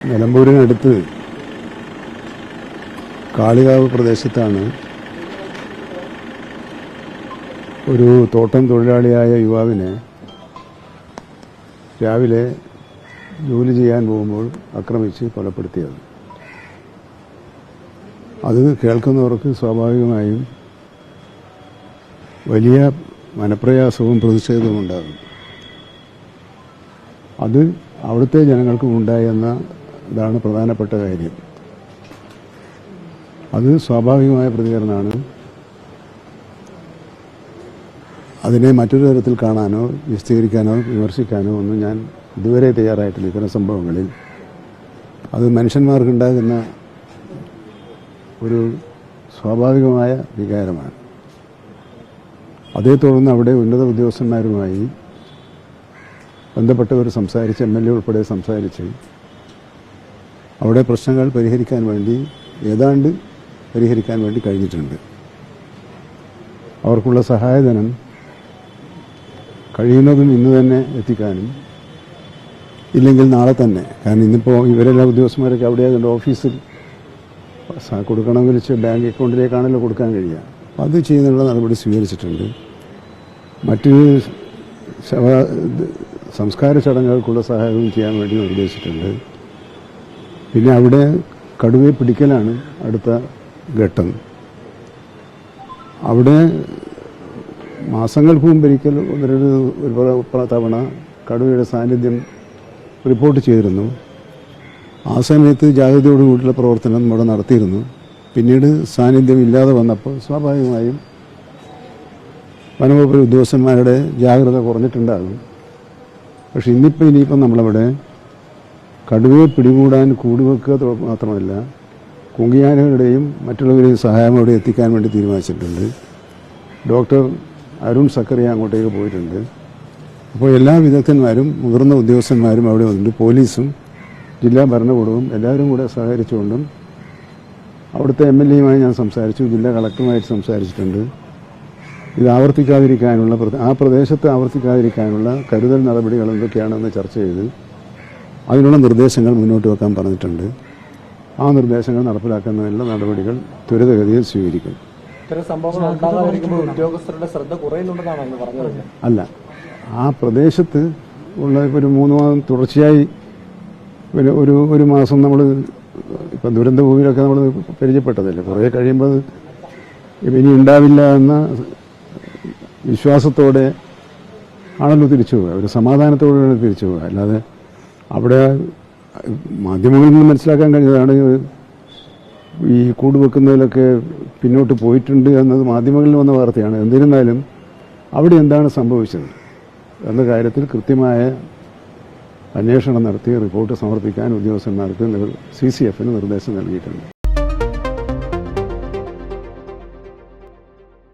നിലമ്പൂരിനടുത്ത് കാളികാവ് പ്രദേശത്താണ് ഒരു തോട്ടം തൊഴിലാളിയായ യുവാവിനെ രാവിലെ ജോലി ചെയ്യാൻ പോകുമ്പോൾ ആക്രമിച്ച് കൊലപ്പെടുത്തിയത്. അത് കേൾക്കുന്നവർക്ക് സ്വാഭാവികമായും വലിയ മനപ്രയാസവും പ്രതിഷേധവും ഉണ്ടാകും. അത് അവിടുത്തെ ജനങ്ങൾക്കും ഉണ്ടായെന്ന ഇതാണ് പ്രധാനപ്പെട്ട കാര്യം. അത് സ്വാഭാവികമായ പ്രതികരണമാണ്. അതിനെ മറ്റൊരു തരത്തിൽ കാണാനോ വിശദീകരിക്കാനോ വിമർശിക്കാനോ ഒന്നും ഞാൻ ഇതുവരെ തയ്യാറായിട്ടില്ല ഇത്തരം സംഭവങ്ങളിൽ. അത് മനുഷ്യന്മാർക്കുണ്ടാകുന്ന ഒരു സ്വാഭാവികമായ വികാരമാണ്. അതേ തുടർന്ന് അവിടെ ഉന്നത ഉദ്യോഗസ്ഥന്മാരുമായി ബന്ധപ്പെട്ടവർ സംസാരിച്ച് എം എൽ എ ഉൾപ്പെടെ സംസാരിച്ച് അവിടെ പ്രശ്നങ്ങൾ പരിഹരിക്കാൻ വേണ്ടി ഏതാണ്ട് പരിഹരിക്കാൻ വേണ്ടി കഴിഞ്ഞിട്ടുണ്ട്. അവർക്കുള്ള സഹായധനം കഴിയുന്നതും ഇന്ന് തന്നെ എത്തിക്കാനും ഇല്ലെങ്കിൽ നാളെ തന്നെ. കാരണം ഇന്നിപ്പോൾ ഇവരെല്ലാ ഉദ്യോഗസ്ഥന്മാരൊക്കെ അവിടെ ആയതുകൊണ്ട് ഓഫീസിൽ കൊടുക്കണമെങ്കിൽ ബാങ്ക് അക്കൗണ്ടിലേക്കാണല്ലോ കൊടുക്കാൻ കഴിയുക. അപ്പോൾ അത് ചെയ്യുന്നതിനുള്ള നടപടി സ്വീകരിച്ചിട്ടുണ്ട്. മറ്റ് സംസ്കാര ചടങ്ങുകൾക്കുള്ള സഹായവും ചെയ്യാൻ വേണ്ടി നിർദ്ദേശിച്ചിട്ടുണ്ട്. പിന്നെ അവിടെ കടുവയെ പിടിക്കലാണ് അടുത്ത ഘട്ടം. അവിടെ മാസങ്ങൾക്ക് മുമ്പൊരിക്കൽ ഒരു തവണ കടുവയുടെ സാന്നിധ്യം റിപ്പോർട്ട് ചെയ്തിരുന്നു. ആ സമയത്ത് ജാഗ്രതയോടുകൂടിയുള്ള പ്രവർത്തനം ഇവിടെ നടത്തിയിരുന്നു. പിന്നീട് സാന്നിധ്യം ഇല്ലാതെ വന്നപ്പോൾ സ്വാഭാവികമായും വനംവകുപ്പ് ഉദ്യോഗസ്ഥന്മാരുടെ ജാഗ്രത കുറഞ്ഞിട്ടുണ്ടാകും. പക്ഷെ ഇന്നിപ്പോൾ ഇനിയിപ്പം നമ്മളവിടെ കടുവയെ പിടികൂടാൻ കൂടുവെക്കുക മാത്രമല്ല കുങ്കിയാനകളുടെയും മറ്റുള്ളവരുടെയും സഹായം അവിടെ എത്തിക്കാൻ വേണ്ടി തീരുമാനിച്ചിട്ടുണ്ട്. ഡോക്ടർ അരുൺ സക്കറിയ അങ്ങോട്ടേക്ക് പോയിട്ടുണ്ട്. അപ്പോൾ എല്ലാ വിദഗ്ധന്മാരും മുതിർന്ന ഉദ്യോഗസ്ഥന്മാരും അവിടെ വന്നിട്ടുണ്ട്. പോലീസും ജില്ലാ ഭരണകൂടവും എല്ലാവരും കൂടെ സഹകരിച്ചുകൊണ്ടും അവിടുത്തെ എം എൽ എയുമായി ഞാൻ സംസാരിച്ചു ജില്ലാ കളക്ടറുമായിട്ട് സംസാരിച്ചിട്ടുണ്ട്. ഇത് ആവർത്തിക്കാതിരിക്കാനുള്ള ആ പ്രദേശത്ത് ആവർത്തിക്കാതിരിക്കാനുള്ള കരുതൽ നടപടികൾ എന്തൊക്കെയാണെന്ന് ചർച്ച ചെയ്ത്. അതിനുള്ള നിർദ്ദേശങ്ങൾ മുന്നോട്ട് വെക്കാൻ പറഞ്ഞിട്ടുണ്ട്. ആ നിർദ്ദേശങ്ങൾ നടപ്പിലാക്കുന്നതിനുള്ള നടപടികൾ ത്വരിതഗതിയിൽ സ്വീകരിക്കും. ഉദ്യോഗസ്ഥരുടെ ശ്രദ്ധ കുറയുന്നുണ്ടെന്നാണ് അല്ല ആ പ്രദേശത്ത് ഉള്ള ഒരു മൂന്ന് മാസം തുടർച്ചയായി ഒരു ഒരു ഒരു മാസം നമ്മൾ ഇപ്പം ദുരന്ത ഭൂമിയിലൊക്കെ നമ്മൾ പരിചയപ്പെട്ടതല്ലേ? കുറേ കഴിയുമ്പോൾ ഇനി ഉണ്ടാവില്ല എന്ന വിശ്വാസത്തോടെ ആണല്ലോ തിരിച്ചു പോകുക ഒരു സമാധാനത്തോടെയാണ് തിരിച്ചു പോകുക അല്ലാതെ അവിടെ മാധ്യമങ്ങളിൽ നിന്ന് മനസ്സിലാക്കാൻ കഴിഞ്ഞതാണ് ഈ കൂട് വെക്കുന്നതിലൊക്കെ പിന്നോട്ട് പോയിട്ടുണ്ട് എന്നത് മാധ്യമങ്ങളിൽ വന്ന വാർത്തയാണ്. എന്നിരുന്നാലും അവിടെ എന്താണ് സംഭവിച്ചത്? എന്ന കാര്യത്തിൽ കൃത്യമായ അന്വേഷണം നടത്തി റിപ്പോർട്ട് സമർപ്പിക്കാൻ ഉദ്യോഗസ്ഥന്മാർക്ക് സി സി എഫിന് നിർദ്ദേശം നൽകിയിട്ടുണ്ട്.